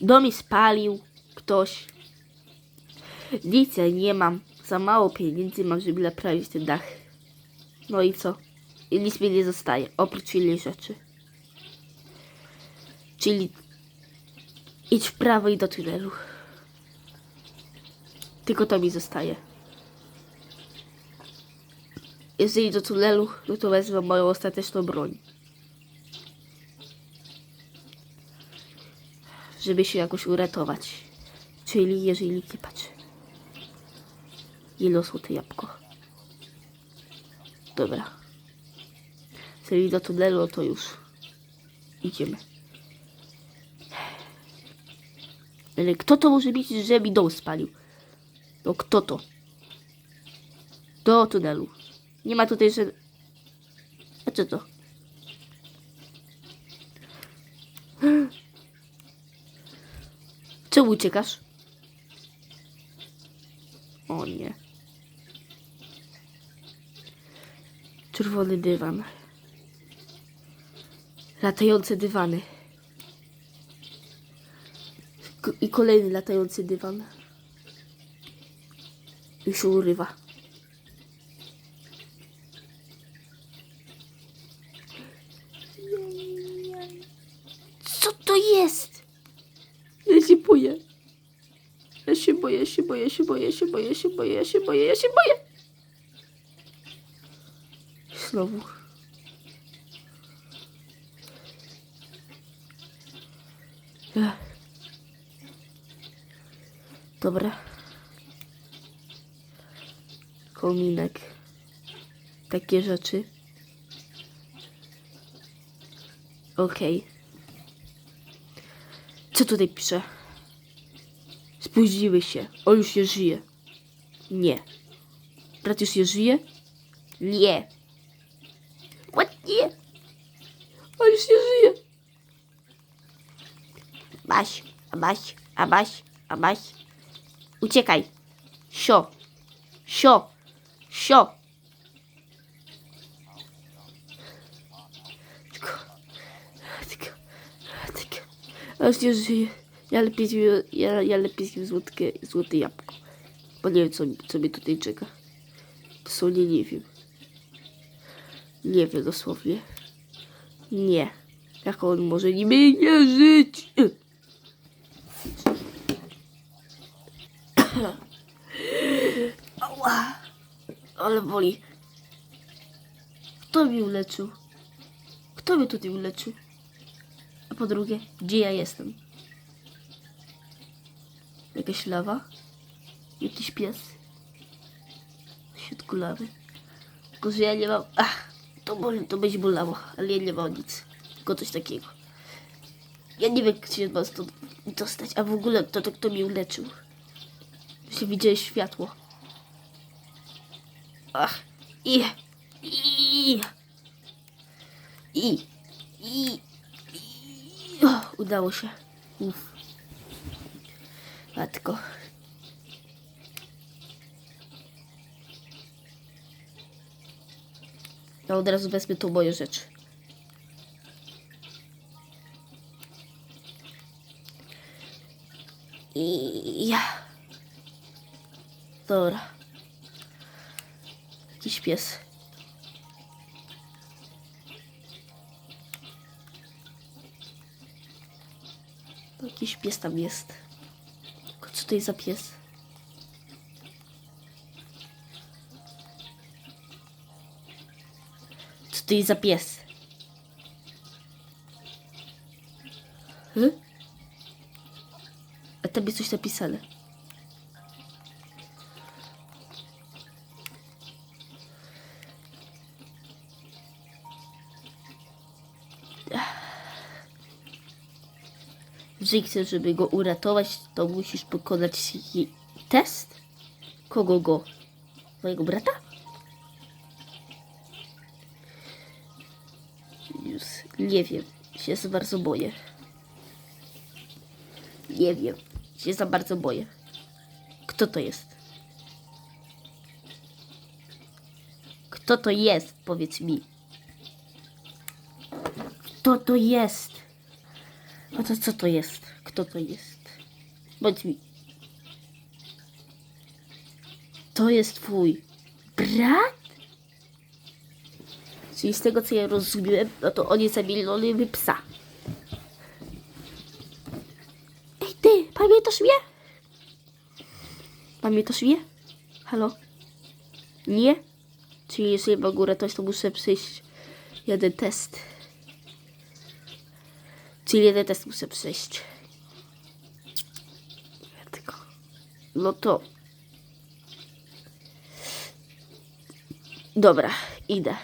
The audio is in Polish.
Dom mi spalił ktoś. Nic ja nie mam. Za mało pieniędzy mam, żeby naprawić ten dach. No i co? I nic mi nie zostaje, oprócz innej rzeczy. Czyli idź w prawo i do tunelu. Tylko to mi zostaje. Jeżeli do tunelu, no to wezmę moją ostateczną broń. Żeby się jakoś uratować. Czyli jeżeli. I losło to jabłko. Dobra. Jeżeli do tunelu, no to już. Idziemy. Ale kto to może być, że mi dom spalił? No kto to? Do tunelu. Nie ma tutaj, że... A co to? Czemu uciekasz? O nie. Czerwony dywan. Latające dywany. I kolejny latający dywan. I się urywa. Co to jest? Ja się boję. Ja się boję, ja się boję, ja się boję, ja się boję, ja się boję, ja się boję, ja się boję. Znowu. Dobra. Kominek. Takie rzeczy. Okej. Co tutaj pisze? Spóźniły się. On już nie żyje. Nie. Brat już nie żyje? Nie. What? Nie. On już nie żyje. Baś, a Baś, a Baś, a Baś. Uciekaj. Sio. Sio. Sio. Tylko, tylko, tylko. A już nie żyje. Ja lepiej zjem, ja, ja lepiej zjem złotkę, złote jabłko. Bo nie wiem, co, co mnie tutaj czeka. Dosłownie nie wiem. Nie wiem dosłownie. Nie. Jak on może niby nie żyć? Ale boli. Kto mnie uleczył? Kto mnie tutaj uleczył? Po drugie, gdzie ja jestem? Jakaś lawa? Jakiś pies? W środku lawy? Tylko, że ja nie mam... Ach, to, boli, to będzie bolało, ale ja nie mam nic. Tylko coś takiego. Ja nie wiem, jak się ma stąd dostać, a w ogóle to, to kto mnie uleczył. Się widziałeś światło. Ach, i... I... I... I... O, udało się. Uff. Matko. Ja od razu wezmę tu moje rzeczy. I ja. Dobra. Jakiś pies. Jakiś pies tam jest. Tylko Co to jest za pies? Co to jest za pies? Hm? A tam jest coś napisane. Jeżeli chcesz, żeby go uratować, to musisz pokonać test? Kogo go? Mojego brata? Już nie wiem. Się za bardzo boję. Nie wiem. Się za bardzo boję. Kto to jest? Kto to jest? Powiedz mi. Kto to jest? A co to jest? Kto to jest? Bądź mi. To jest twój brat? Czyli z tego co ja rozumiem, no to on jest zamieniony w psa. Ej ty, pamiętasz mnie? Pamiętasz mnie? Halo? Nie? Czyli jeżeli mogę uratować, to muszę przejść jeden test. Czyli jeden test muszę przejść. Tylko. No to. Dobra, idę.